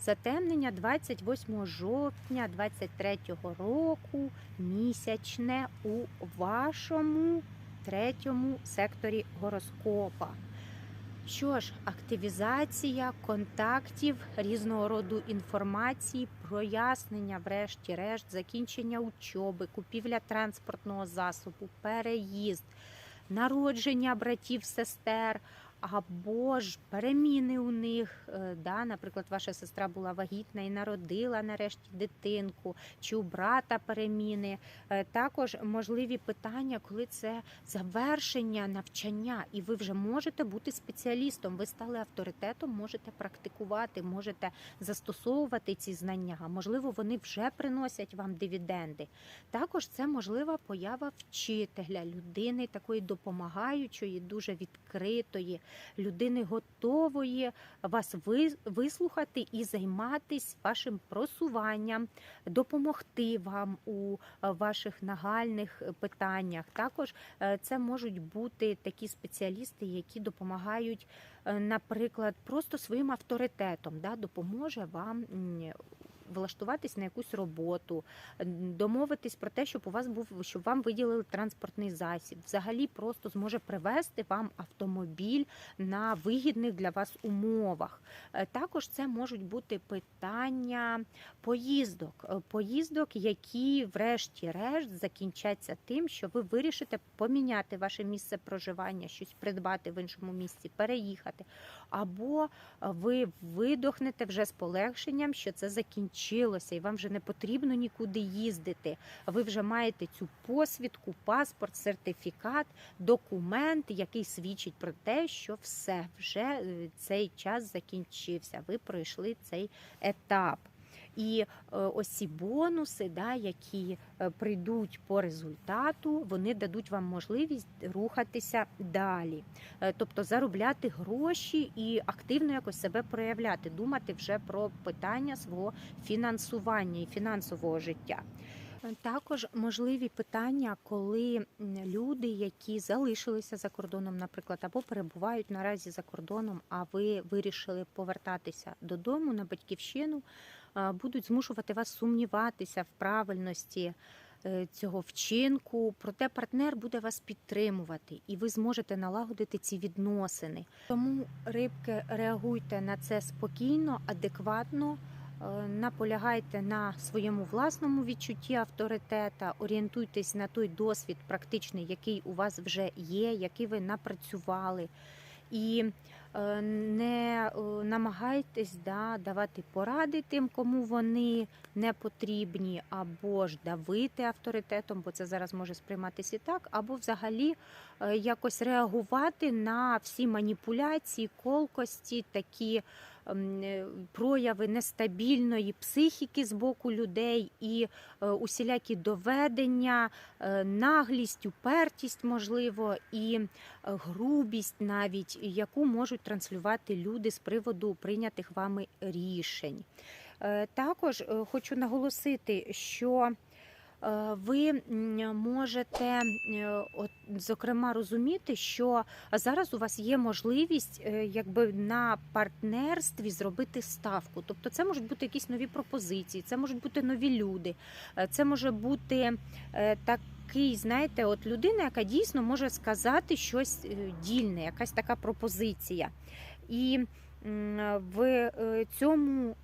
Затемнення 28 жовтня 23 року місячне у вашому третьому секторі гороскопа. Що ж, активізація контактів різного роду інформації, прояснення, врешті-решт, закінчення учоби, купівля транспортного засобу, переїзд, народження братів, сестер. Або ж переміни у них, е, да, наприклад, ваша сестра була вагітна і народила нарешті дитинку, чи у брата переміни. Е, Також можливі питання, коли це завершення навчання, і ви вже можете бути спеціалістом. Ви стали авторитетом, можете практикувати, можете застосовувати ці знання. Можливо, вони вже приносять вам дивіденди. Також це можлива поява вчителя, людини такої допомагаючої, дуже відкритої, людини готової вас ви- вислухати і займатися вашим просуванням, допомогти вам у е, ваших нагальних е, питаннях. Також е, це можуть бути такі спеціалісти, які допомагають, наприклад, просто своїм авторитетом, да, допоможе вам. Влаштуватись на якусь роботу, домовитись про те, щоб у вас був, щоб вам виділили транспортний засіб. Взагалі просто зможе привезти вам автомобіль на вигідних для вас умовах. Е, Також це можуть бути питання поїздок, Е, поїздок, які, врешті-решт, закінчаться тим, що ви вирішите поміняти ваше місце проживання, щось придбати в іншому місці, переїхати. Або ви видохнете вже з полегшенням, що це закінчилося, і вам вже не потрібно нікуди їздити. Ви вже маєте цю посвідку, паспорт, сертифікат, документ, який свідчить про те, що все вже е, цей час закінчився. Ви пройшли цей етап. І е, ось ці бонуси, да, які е, прийдуть по результату, вони дадуть вам можливість рухатися далі, Е, тобто заробляти гроші і активно якось себе проявляти, думати вже про питання свого фінансування і фінансового життя. Також можливі питання, коли люди, які залишилися за кордоном, наприклад, або перебувають наразі за кордоном, а ви вирішили повертатися додому на батьківщину, будуть змушувати вас сумніватися в правильності е, цього вчинку. Проте партнер буде вас підтримувати, і ви зможете налагодити ці відносини. Тому рибки реагуйте на це спокійно, адекватно. Е, Наполягайте на своєму власному відчутті авторитета, орієнтуйтесь на той досвід практичний, який у вас вже є, який ви напрацювали. І не е, намагайтесь да, давати поради тим, кому вони не потрібні, або ж давити авторитетом, бо це зараз може сприйматися і так, або взагалі е, якось реагувати на всі маніпуляції, колкості, такі ем, е, прояви нестабільної психіки з боку людей і е, усілякі доведення, е, наглість, упертість, можливо, і е, грубість, навіть яку можуть транслювати люди з приводу прийнятих вами рішень. Е, Також е, хочу наголосити, що е, ви можете, зокрема, розуміти, що зараз у вас є можливість якби на партнерстві зробити ставку. Тобто, це можуть бути якісь нові пропозиції, це можуть бути нові люди, це може бути е, такий, знаєте, от людина, яка дійсно може сказати щось е, дільне, якась така пропозиція. І в е, цьому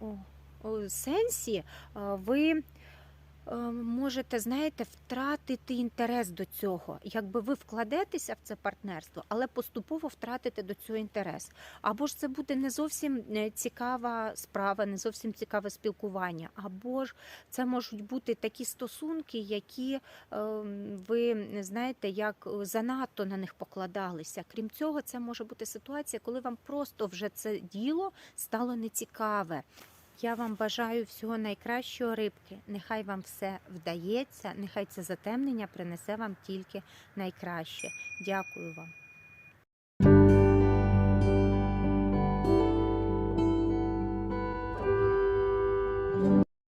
сенсі е, ви можете, знаєте, втратити інтерес до цього. Якби ви вкладетеся в це партнерство, але поступово втратите до цього інтерес. Або ж це буде не зовсім е, цікава справа, не зовсім цікаве спілкування, або ж це можуть бути такі стосунки, які е, ви знаєте, як е, занадто на них покладалися. Крім цього, це може бути ситуація, коли вам просто вже це діло стало нецікаве. Я вам бажаю всього найкращого рибки. Нехай вам все вдається, нехай це затемнення принесе вам тільки найкраще. Дякую вам.